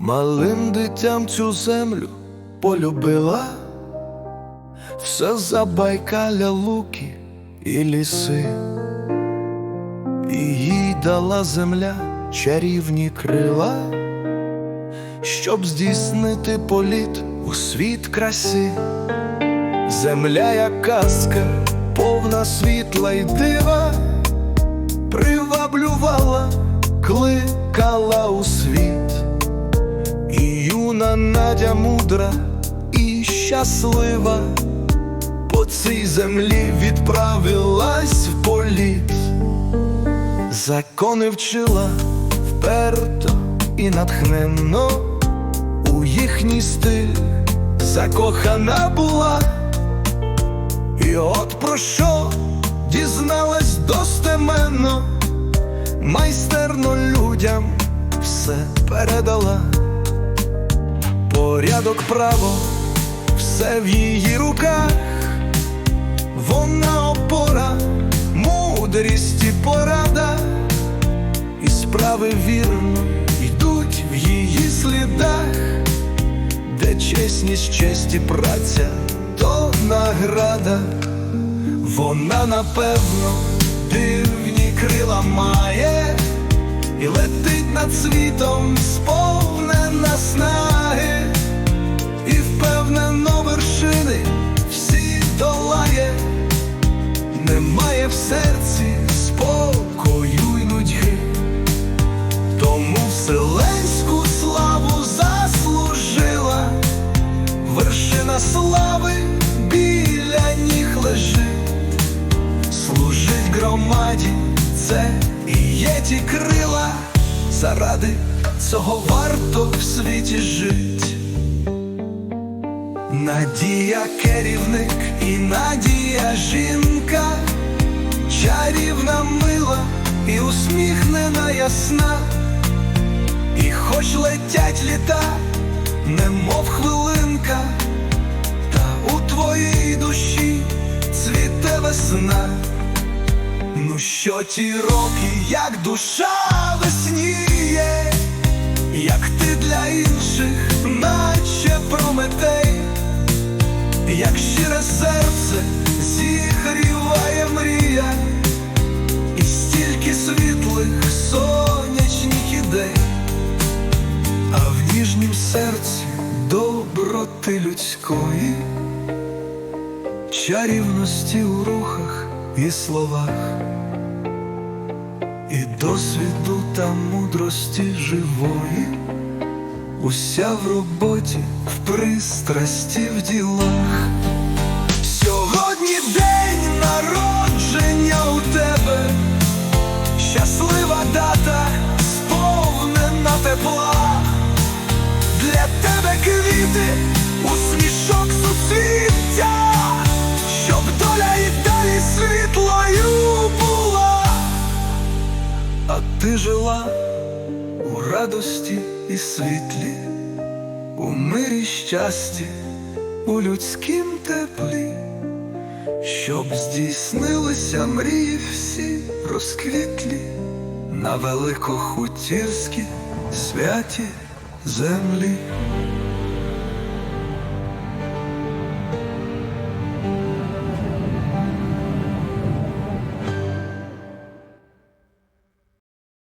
Малим дитям цю землю полюбила, все забайкаля луки і ліси, і їй дала земля чарівні крила, щоб здійснити політ у світ краси. Земля, як казка, повна світла й дива, приваблювала, кликала у світ. Надя мудра і щаслива, по цій землі відправилась в політ, закони вчила вперто і натхненно, у їхній стиль закохана була, і от про що дізналась достеменно, майстерно людям все передала порядок право, все в її руках, вона опора, мудрість і порада, і справи вірно йдуть в її слідах, де чесність, честь і праця то награда, вона напевно дивні крила має. І летить над світом немає в серці спокою й нудьги, тому вселенську славу заслужила, вершина слави біля ніг лежить, служить громаді, це і є ті крила, заради цього варто в світі жить. Надія керівник і надія жінка, чарівна мила і усміхнена ясна, і хоч летять літа, немов хвилинка, та у твоїй душі цвіте весна. Ну що ті роки, як душа весніє, як щире серце зігріває мрія, і стільки світлих сонячних ідей, а в ніжнім серці доброти людської, чарівності у рухах і словах, і досвіду та мудрості живої, уся в роботі, в пристрасті в ділах. Сьогодні день народження у тебе, щаслива дата, сповнена тепла, для тебе квіти, усмішок суцвіття, щоб доля і далі світлою була, а ти жила радості і світлі, у мирі щасті, у людськім теплі, щоб здійснилися мрії всі розквітлі на великохутірській святі землі.